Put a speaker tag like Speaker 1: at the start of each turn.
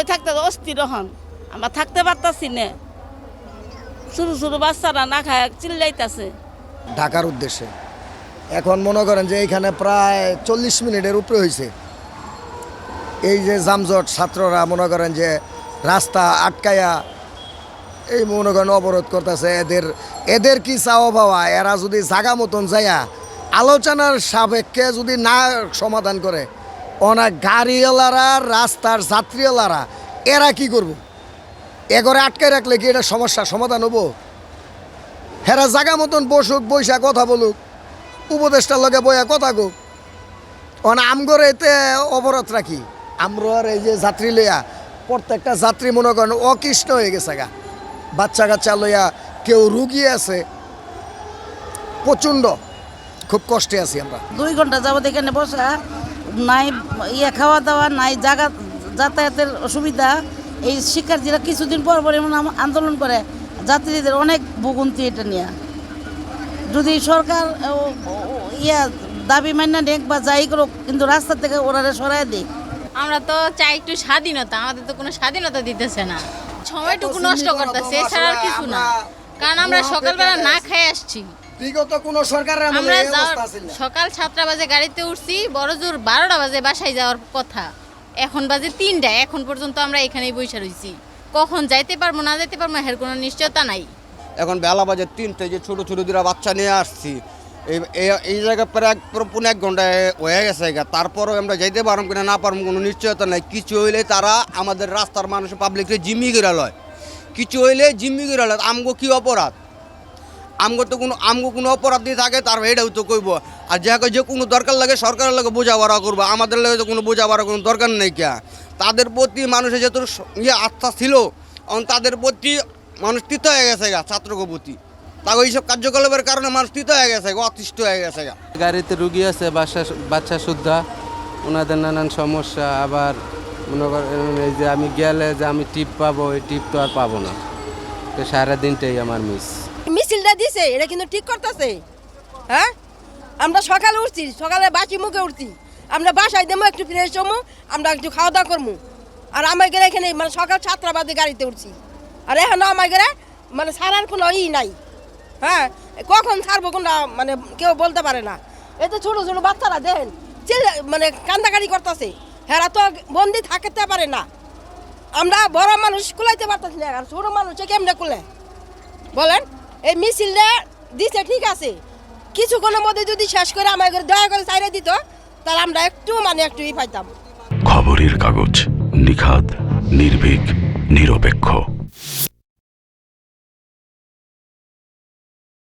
Speaker 1: ওই থাকতে অস্থির হন। আমরা থাকতে পারতাছি না। ছোটো ছোটো বাচ্চারা না খায়, চিল্লাইতাছে।
Speaker 2: ঢাকার উদ্দেশ্যে। এখন মনে করেন যে এইখানে প্রায় চল্লিশ মিনিটের উপরে হয়েছে এই যে জামজট ছাত্ররা মনে করেন যে রাস্তা আটকায়া এই মনে করেন অবরোধ করতেছে। এদের এদের কি চাওয়া পাওয়া? এরা যদি জাগা মতন যায়া, আলোচনার সাপেক্ষে যদি না সমাধান করে অনেক গাড়িওয়ালারা, রাস্তার যাত্রীওয়ালারা, এরা কি করব? এগরে আটকায় রাখলে কি এটা সমস্যার সমাধান হব? হেরা জাগা মতন বসুক বৈশা কথা বলুক, উপদেষ্টার লগে বইয়া কথা কোক। অন আমগরে এতে অবরোধ রাখি। আমরার এই যে যাত্রী লইয়া, প্রত্যেকটা যাত্রী মনে করেন অকৃষ্ণ হয়ে গেছে গা। বাচ্চা কাচ্চা লইয়া কেউ রুগী আছে, প্রচণ্ড, খুব কষ্টে আছি আমরা।
Speaker 1: দুই ঘণ্টা যাবত এখানে বসা নাই ইয়ে খাওয়া দাওয়া নাই জায়গা যাতায়াতের অসুবিধা। এই শিক্ষার্থীরা কিছুদিন পর পর এমন আন্দোলন করে। যাত্রীদের অনেক ভোগান্তি এটা নিয়ে। যদি সরকার ইয়া দাবি মান্য নেক বা যাই করুক কিন্তু রাস্তা থেকে ওরা সরাই দিক।
Speaker 3: আমরা তো চাই একটু স্বাধীনতা আমাদের তো কোনো স্বাধীনতা দিতেছে না। সময়টুকু নষ্ট করতেছে এছাড়া আর কিছু না। কারণ আমরা সকালবেলা না খেয়ে আসছি।
Speaker 2: বিগত কোনো সরকারের আমলে এই অবস্থা ছিল
Speaker 3: সকাল সাতটা বাজে গাড়িতে উঠছি বড় জোর বারোটা বাজে বাসায় যাওয়ার কথা। এখন বাজে তিনটা এখন পর্যন্ত আমরা এখানেই বসে রয়েছি কখন যাইতে পারব না যাইতে পারব এর কোনো নিশ্চয়তা নাই।
Speaker 4: এখন বেলা বাজে তিনটে যে ছোট ছোটো দুটা বাচ্চা নিয়ে আসছি। এই জায়গা প্রায় পুরো এক ঘন্টায় হয়ে গেছে তারপরেও আমরা যাইতে পারব কিনা না পারব কোনো নিশ্চয়তা নাই। কিছু হইলে তারা আমাদের রাস্তার মানুষ পাবলিককে জিম্মি করে লয়। কিছু হইলে জিম্মি করে লয়। আমগো কি অপরাধ? আমগো তো কোনো আমগো কোনো অপরাধ দিয়ে থাকে, তার এটাও তো কইব। আর যাকে যে কোনো দরকার লাগে সরকারের লাগে বোঝাপড়া করব, আমাদের লাগে তো কোনো বোঝাপড়া কোনো দরকার নেই কে? তাদের প্রতি মানুষের স- ইয়ে আস্থা ছিল এখন তাদের প্রতি মানুষ তিত হয়ে গেছে গা ছাত্রকে প্রতি। তা এইসব কার্যকলাপের কারণে মানুষ তিত হয়ে গেছে গা, অতিষ্ঠ হয়ে গেছে গা।
Speaker 5: গাড়িতে রুগী আছে বাচ্চা বাচ্চা সুদ্ধা ওনাদের নানান সমস্যা, আবার মনে করেন এই যে আমি গেলে যে আমি টিপ পাবো এই টিপ তো আর পাবো না। তো সারাদিনটাই আমার মিস
Speaker 6: মিছিলটা দিছে, এটা কিন্তু ঠিক করতেছে। হ্যাঁ? আমরা সকালে উঠছি, সকালে বাসি মুখে উঠছি। আমরা বাসায় দেবো একটু ফ্রেশ হব আমরা একটু খাওয়া দাওয়া করব আর গেলে এখানে মানে সকাল সাতটা বাজে গাড়িতে উঠছি। আর এখন গেলে মানে সারার কোনো ই নাই। হ্যাঁ? কখন ছাড়বো কোনটা মানে কেউ বলতে পারে না। এতে ছোটো ছোটো বাচ্চারা চিল মানে কান্দাকাটি করতেছে। হেরা তো বন্দি থাকতে পারে না। আমরা বড় মানুষ কুলাইতে পারতেছি না, আর ছোটো মানুষে কেমনে কুলে বলেন। এই মিছিলটা দিছে, ঠিক আছে। কিছুক্ষণের মধ্যে যদি শেষ করে আমাকে দয়া করে সাইরে দিত, তাহলে আমরা একটু মানে একটু ই পাইতাম।
Speaker 7: খবরের কাগজ নিখাদ, নির্ভীক, নিরপেক্ষ।